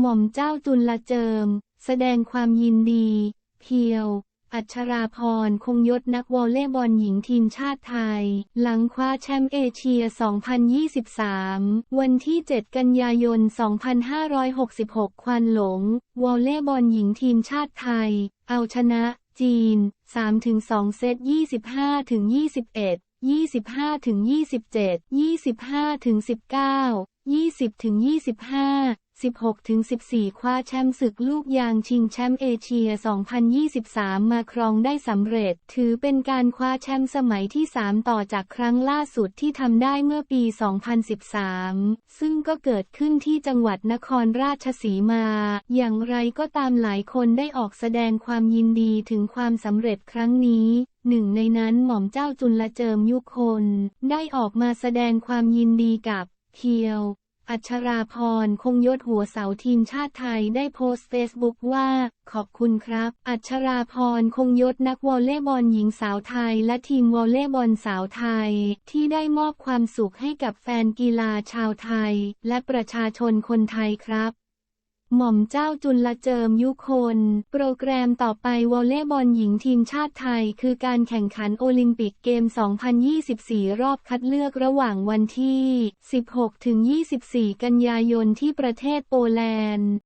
หม่อมเจ้าจุลเจิม แสดงความยินดี เพียว อัชราพรคงยศนักวอลเลย์บอลหญิงทีมชาติไทย หลังคว้าแชมป์เอเชีย 2023 วันที่ 7 กันยายน 2566 ควันหลง วอลเลย์บอลหญิงทีมชาติไทย เอาชนะ จีน 3-2 เซต 25-21 25-27 25-19 20-25 16-14 คว้าแชมป์ศึกลูกยางชิงแชมป์เอเชีย 2023 มาครองได้สำเร็จ ถือเป็นการคว้าแชมป์สมัยที่ 3 ต่อจากครั้งล่าสุดที่ทำได้เมื่อปี 2013 ซึ่งก็เกิดขึ้นที่จังหวัดนครราชสีมา อย่างไรก็ตามหลายคนได้ออกแสดงความยินดีถึงความสำเร็จครั้งนี้หนึ่งในนั้นหม่อมเจ้าจุลเจิมยุคน ได้ออกมาแสดงความยินดีกับเพียว อัชราพร คงยศหัวเสาทีมชาติไทยได้โพสต์เฟซบุ๊กว่า ขอบคุณครับ อัชราพร คงยศนักวอลเลย์บอลหญิงสาวไทย และทีมวอลเลย์บอลสาวไทย ที่ได้มอบความสุขให้กับแฟนกีฬาชาวไทย และประชาชนคนไทยครับ หม่อมเจ้าจุลเจิมยุคน โปรแกรมต่อไปวอลเลย์บอลหญิงทีมชาติไทย คือการแข่งขันโอลิมปิกเกม 2024 รอบคัดเลือกระหว่างวันที่ 16-24 กันยายนที่ประเทศโปแลนด์